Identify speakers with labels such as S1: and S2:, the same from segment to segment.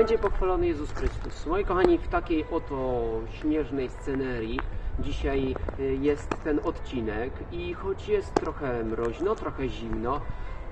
S1: będzie pochwalony Jezus Chrystus. Moi kochani, w takiej oto śnieżnej scenerii dzisiaj y, jest ten odcinek i choć jest trochę mroźno, trochę zimno,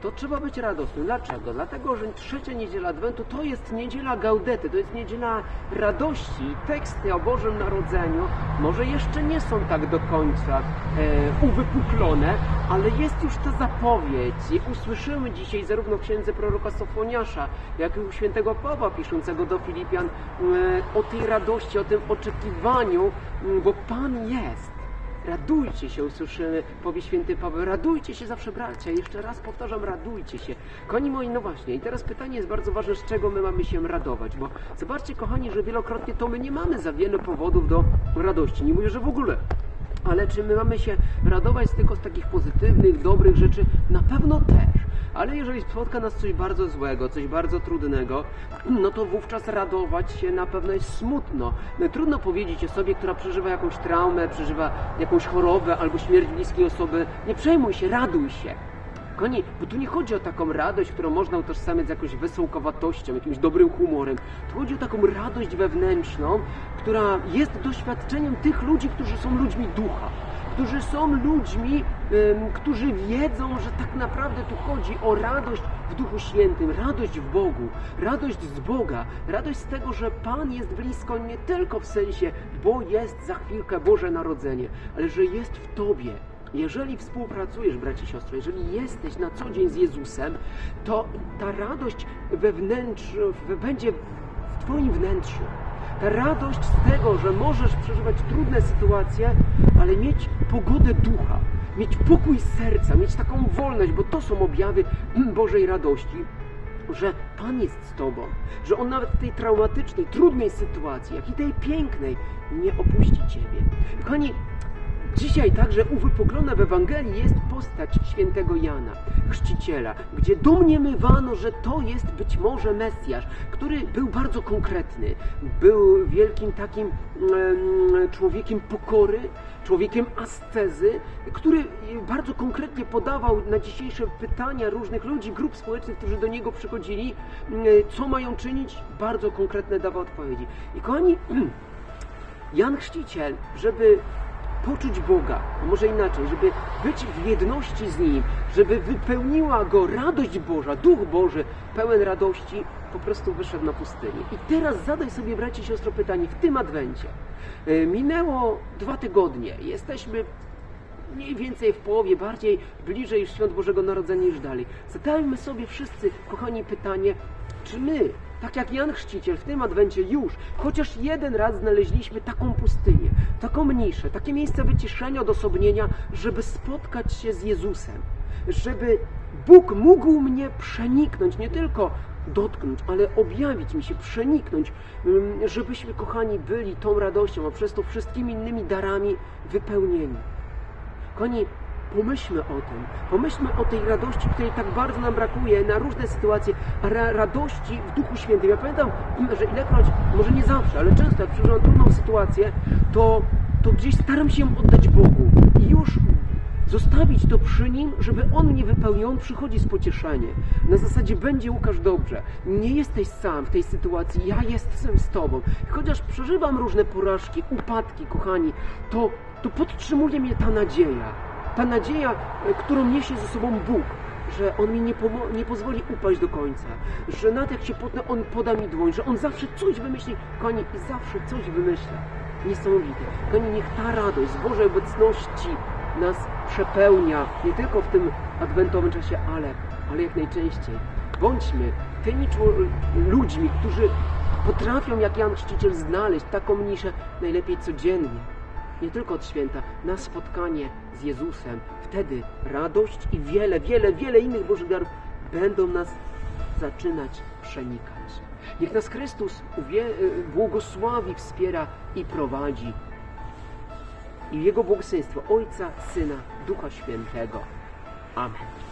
S1: to trzeba być radosnym. Dlaczego? Dlatego, że trzecia niedziela Adwentu to jest niedziela Gaudety, to jest niedziela radości. Teksty o Bożym Narodzeniu może jeszcze nie są tak do końca e, uwypuklone, ale jest już ta zapowiedź i usłyszymy dzisiaj zarówno księdze proroka Sofoniasza, jak i u świętego Pawła piszącego do Filipian e, o tej radości, o tym oczekiwaniu, bo Pan jest. Radujcie się, usłyszymy, powie święty Paweł. Radujcie się zawsze, bracia. Jeszcze raz powtarzam, radujcie się. Kochani moi, no właśnie. I teraz pytanie jest bardzo ważne, z czego my mamy się radować. Bo zobaczcie, kochani, że wielokrotnie to my nie mamy za wiele powodów do radości. Nie mówię, że w ogóle. Ale czy my mamy się radować tylko z takich pozytywnych, dobrych rzeczy? Na pewno też. Ale jeżeli spotka nas coś bardzo złego, coś bardzo trudnego, no to wówczas radować się na pewno jest smutno. No, trudno powiedzieć osobie, która przeżywa jakąś traumę, przeżywa jakąś chorobę albo śmierć bliskiej osoby, nie przejmuj się, raduj się. Kochani, bo tu nie chodzi o taką radość, którą można utożsamiać z jakąś wesołkowatością, jakimś dobrym humorem. Tu chodzi o taką radość wewnętrzną, która jest doświadczeniem tych ludzi, którzy są ludźmi ducha. Którzy są ludźmi, którzy wiedzą, że tak naprawdę tu chodzi o radość w Duchu Świętym, radość w Bogu, radość z Boga, radość z tego, że Pan jest blisko nie tylko w sensie, bo jest za chwilkę Boże Narodzenie, ale że jest w Tobie, jeżeli współpracujesz, bracie i siostry, jeżeli jesteś na co dzień z Jezusem, to ta radość wewnętrzna będzie w Twoim wnętrzu. Ta radość z tego, że możesz przeżywać trudne sytuacje, ale mieć pogodę ducha, mieć pokój serca, mieć taką wolność, bo to są objawy Bożej radości że Pan jest z Tobą, że On nawet w tej traumatycznej, trudnej sytuacji, jak i tej pięknej, nie opuści Ciebie. Kochani, Dzisiaj także uwypuklona w Ewangelii jest postać świętego Jana, chrzciciela, gdzie domniemywano, że to jest być może Mesjasz, który był bardzo konkretny, był wielkim takim em, człowiekiem pokory, człowiekiem ascezy, który bardzo konkretnie podawał na dzisiejsze pytania różnych ludzi, grup społecznych, którzy do niego przychodzili, co mają czynić, bardzo konkretne dawał odpowiedzi. I kochani, Jan Chrzciciel, żeby poczuć Boga, a może inaczej, żeby być w jedności z Nim, żeby wypełniła go radość Boża, Duch Boży, pełen radości, po prostu wyszedł na pustynię. I teraz zadaj sobie, bracie i siostro, pytanie w tym adwencie. E, Minęło dwa tygodnie, jesteśmy mniej więcej w połowie, bardziej bliżej świąt Bożego Narodzenia niż dalej. Zadajmy sobie wszyscy, kochani, pytanie, czy my, tak jak Jan Chrzciciel w tym adwencie już, chociaż jeden raz znaleźliśmy taką pustynię, taką niszę, takie miejsce wyciszenia, odosobnienia, żeby spotkać się z Jezusem, żeby Bóg mógł mnie przeniknąć, nie tylko dotknąć, ale objawić mi się, przeniknąć, ym, żebyśmy, kochani, byli tą radością, a przez to wszystkimi innymi darami wypełnieni. Kochani, pomyślmy o tym. Pomyślmy o tej radości, której tak bardzo nam brakuje na różne sytuacje, ra radości w Duchu Świętym. Ja pamiętam, że ilekroć, może nie zawsze, ale często jak przeżywam trudną sytuację, to, to gdzieś staram się oddać Bogu i już zostawić to przy Nim, żeby On mnie wypełnił. On przychodzi z pocieszenie. Na zasadzie będzie Łukasz dobrze. Nie jesteś sam w tej sytuacji, ja jestem z Tobą. I chociaż przeżywam różne porażki, upadki, kochani, to, to podtrzymuje mnie ta nadzieja. Ta nadzieja, e, którą niesie ze sobą Bóg, że On mi nie, nie pozwoli upaść do końca, że nawet jak się potnę, On poda mi dłoń, że On zawsze coś wymyśli, kochani, i zawsze coś wymyśla. Niesamowite. Kochani, niech ta radość z Bożej obecności nas przepełnia, nie tylko w tym adwentowym czasie, ale, ale jak najczęściej. Bądźmy tymi ludźmi, którzy potrafią, jak Jan Chrzciciel, znaleźć taką niszę najlepiej codziennie nie tylko od święta, na spotkanie z Jezusem. Wtedy radość i wiele, wiele, wiele innych Bożych darów będą nas zaczynać przenikać. Niech nas Chrystus y, błogosławi, wspiera i prowadzi. I Jego błogosławieństwo Ojca, Syna, Ducha Świętego. Amen.